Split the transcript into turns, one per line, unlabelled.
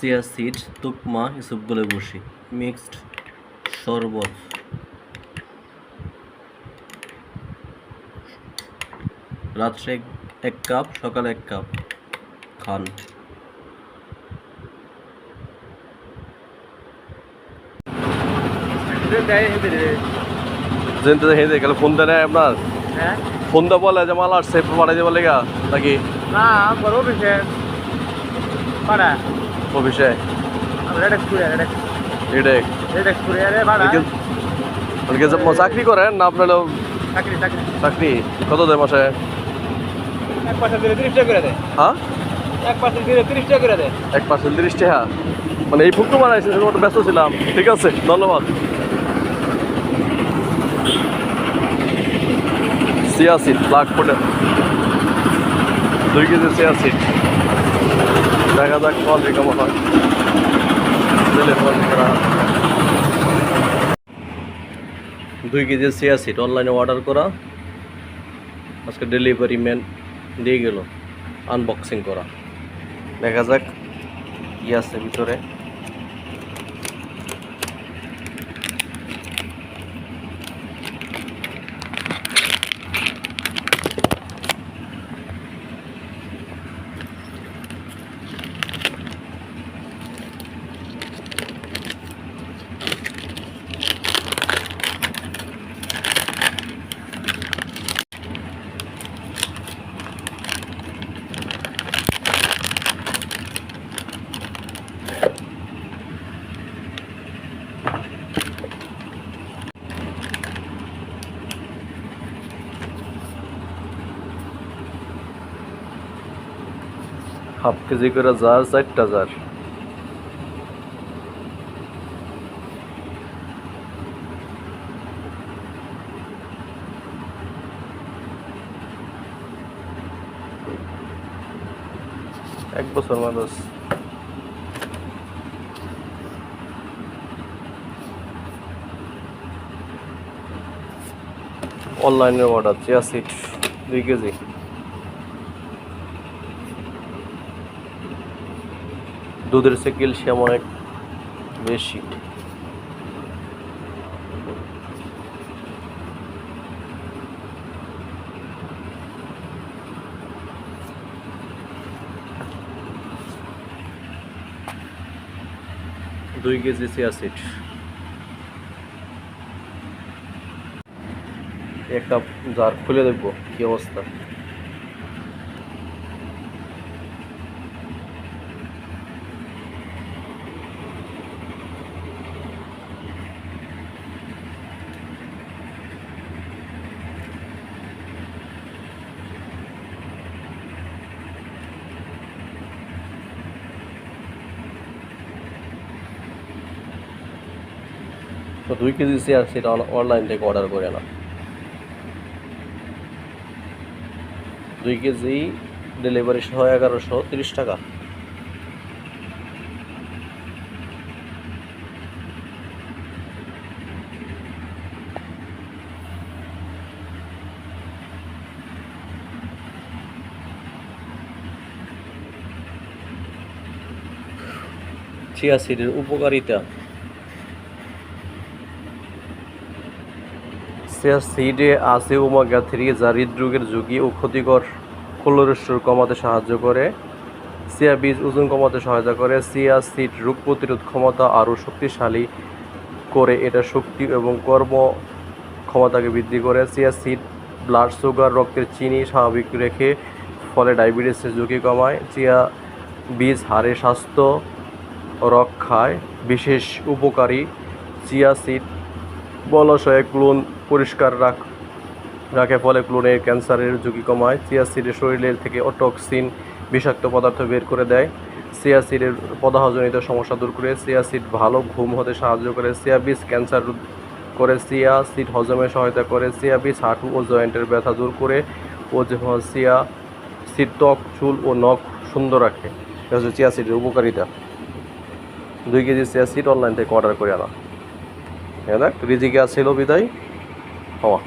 Chia seed তুকমা ইসবগুলো বসি। Mixed শরবত। রাত্রে এক- কাপ সকালে এক কাপ খান।
জেনতে হেঁদে গেলে ফোন দেয় না আপনার।
হ্যাঁ?
ফোন দা বলে যে মাল আসছে পাঠাই দেবো লেগা নাকি?
না বড়
যে চাকরি করেন না আপনার
চাকরি
কত দেয় মাসে?
এক পার্সেন্ট দিলে তিরিশ টাকা করে দেয়।
হ্যাঁ?
এক পার্সেন্ট তিরিশ টাকা
মানে এই ফুকটু সেটা ব্যস্ত ছিলাম। ঠিক আছে ধন্যবাদ। সিয়াসিড ব্ল্যাক ফুডে দুই কেজি সিয়াসিড দেখা যাক কোয়ালিটি কেমন হয়। দিলে quality করা।
দুই কেজি চিয়া সিট অনলাইনে অর্ডার করা। আজকে ডেলিভারি ম্যান দিয়ে গেল আনবক্সিং করা। দেখা যাক, কী আছে ভিতরে।
হাফ কেজি করে জার চারটা জার এক বছর মানুষ। অনলাইনে অর্ডার চিয়া সিট দুই কেজি। দুধের ক্যালসিয়াম অনেক বেশি। দুই কেজি সিয়াসিড। একটা জার খুলে দেখব কি অবস্থা। তো দুই কেজি চেয়ার সেটা অনলাইন থেকে অর্ডার করে না দুই কেজি ডেলিভারি সহ এগারোশো তিরিশ টাকা। চিয়া সিডের উপকারিতা। চিয়া সিডে আছে ওমেগা থ্রি, যা হৃদরোগের ঝুঁকি ও ক্ষতিকর কোলেস্টেরল কমাতে সাহায্য করে। চিয়া বীজ ওজন কমাতে সহায়তা করে। চিয়া সিড রোগ প্রতিরোধ ক্ষমতা আরও শক্তিশালী করে। এটা শক্তি এবং কর্ম ক্ষমতাকে বৃদ্ধি করে। চিয়া সিড ব্লাড সুগার, রক্তের চিনি স্বাভাবিক রেখে ফলে ডায়াবেটিসের ঝুঁকি কমায়। চিয়া বীজ হাড়ের স্বাস্থ্য রক্ষায় বিশেষ উপকারী। চিয়া সিড বলশয়ে ক্লোন পরিষ্কার রাখ, রাখে ফলে ক্লোনের ক্যান্সারের ঝুঁকি কমায়। চিয়া সিডের শরীরের থেকে অটক্সিন বিষাক্ত পদার্থ বের করে দেয়। চিয়া সিডের পদাহজনিত সমস্যা দূর করে চিয়া সিড ভালো ঘুম হতে সাহায্য করে। চিয়া বীজ ক্যান্সার করে চিয়া সিড হজমে সহায়তা করে। চিয়া বীজ হাঁটু ও জয়েন্টের ব্যথা দূর করে ও যে চিয়া সিড ত্বক, চুল ও নখ সুন্দর রাখে। এটা হচ্ছে উপকারিতা। দুই কেজি চিয়া সিড অনলাইন থেকে অর্ডার করে আনা। দেখ রিজিকে ছিল বিদায়। হওয়া।